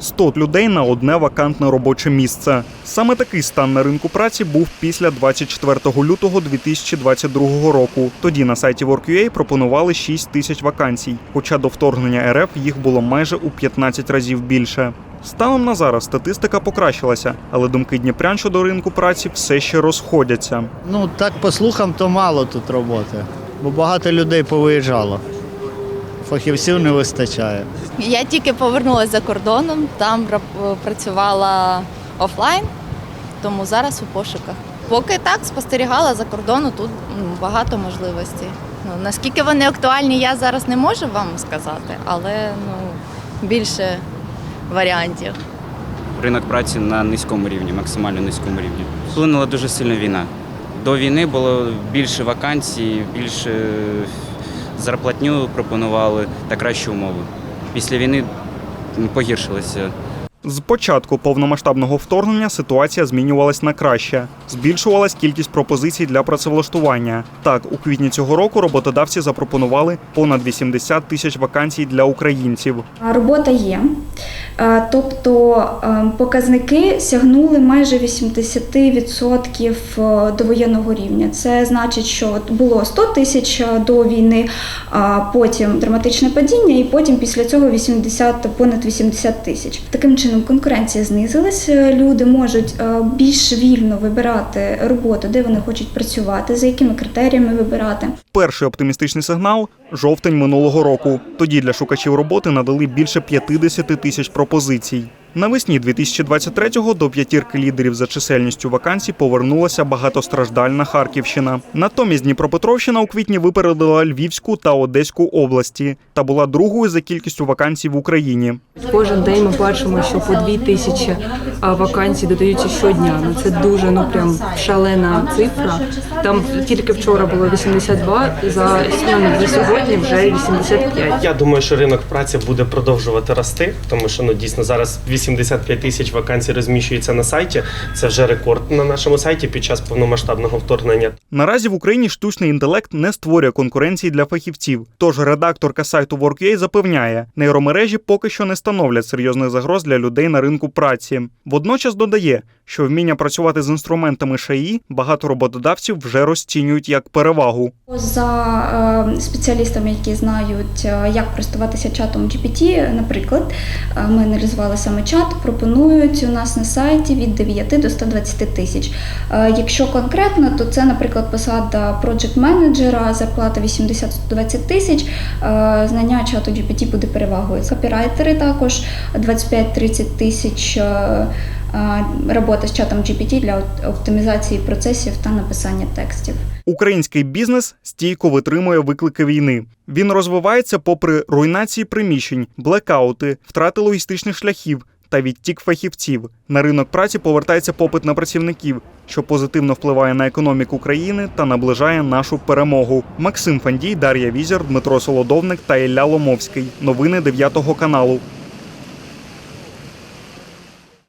100 людей на одне вакантне робоче місце. Саме такий стан на ринку праці був після 24 лютого 2022 року. Тоді на сайті Work.ua пропонували 6 тисяч вакансій, хоча до вторгнення РФ їх було майже у 15 разів більше. Станом на зараз статистика покращилася, але думки дніпрян щодо ринку праці все ще розходяться. Ну, так по слухам, то мало тут роботи, бо багато людей повиїжджало. Фахівців не вистачає. Я тільки повернулася за кордоном, там працювала офлайн, тому зараз у пошуках. Поки так спостерігала за кордону, тут багато можливостей. Ну, наскільки вони актуальні, я зараз не можу вам сказати, але ну, більше варіантів. ринок праці на низькому рівні, максимально низькому рівні. Вплинула дуже сильно війна. До війни було більше вакансій, більше зарплатню пропонували та кращі умови. Після війни погіршилися. З початку повномасштабного вторгнення ситуація змінювалась на краще. Збільшувалась кількість пропозицій для працевлаштування. Так, у квітні цього року роботодавці запропонували понад 80 тисяч вакансій для українців. Робота є. Е, Тобто е, показники сягнули майже 80% е, довоєнного рівня. Це значить, що було 100 тисяч до війни, а потім драматичне падіння, і потім після цього 80, понад 80 тисяч. Таким чином конкуренція знизилась. Е, Люди можуть більш вільно вибирати роботу, де вони хочуть працювати, за якими критеріями вибирати. Перший оптимістичний сигнал жовтень минулого року. Тоді для шукачів роботи надали більше 50 тисяч пропозицій пропозицій. Навесні 2023-го до п'ятірки лідерів за чисельністю вакансій повернулася багатостраждальна Харківщина. Натомість Дніпропетровщина у квітні випередила Львівську та Одеську області та була другою за кількістю вакансій в Україні. Кожен день ми бачимо, що по дві тисячі вакансій додаються щодня. Ну це дуже ну прям шалена цифра. Там тільки вчора було 82, за ну, за сьогодні вже 85. Я думаю, що ринок праці буде продовжувати рости, тому що ну дійсно зараз 85 тисяч вакансій розміщується на сайті. Це вже рекорд на нашому сайті під час повномасштабного вторгнення. Наразі в Україні штучний інтелект не створює конкуренції для фахівців. Тож редакторка сайту Work.ua запевняє, нейромережі поки що не становлять серйозних загроз для людей на ринку праці. Водночас додає, що вміння працювати з інструментами ШАІ багато роботодавців вже розцінюють як перевагу. За е, спеціалістами, які знають, е, як користуватися чатом GPT, наприклад, е, ми аналізували саме чат, пропонують у нас на сайті від 9 до 120 тисяч. Якщо конкретно, то це, наприклад, посада project менеджера зарплата 80-120 тисяч, знання чату GPT буде перевагою. Копірайтери також 25-30 тисяч. Робота з чатом GPT для оптимізації процесів та написання текстів. Український бізнес стійко витримує виклики війни. Він розвивається попри руйнації приміщень, блекаути, втрати логістичних шляхів та відтік фахівців. На ринок праці повертається попит на працівників, що позитивно впливає на економіку країни та наближає нашу перемогу. Максим Фандій, Дар'я Візер, Дмитро Солодовник та Ілля Ломовський. Новини 9 каналу.